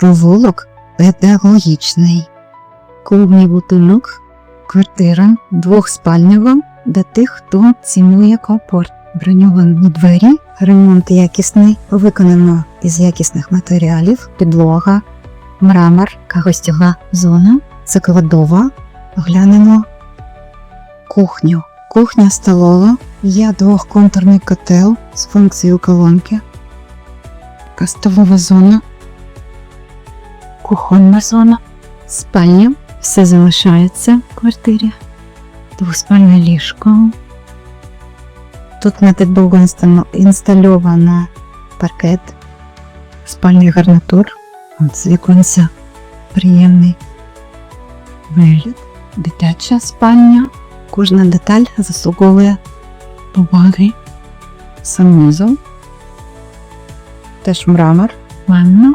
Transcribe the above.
Провулок педагогічний. Клубний будинок, квартира двохспальнева для тих, хто цінує комфорт. Броньовані двері, ремонт якісний, виконано із якісних матеріалів, підлога, мрамор, гостьова зона, це кладова. Глянемо кухню. Кухня столова, є двохконтурний котел з функцією колонки, кастовова зона, кухонна зона, спальня, все залишається в квартирі, двоспальне ліжко. Тут на підлогу інстальовано паркет, спальний гарнитур, От з віконця. Приємний вигляд, дитяча спальня. Кожна деталь заслуговує уваги. Санузел, теж мрамор, ванна,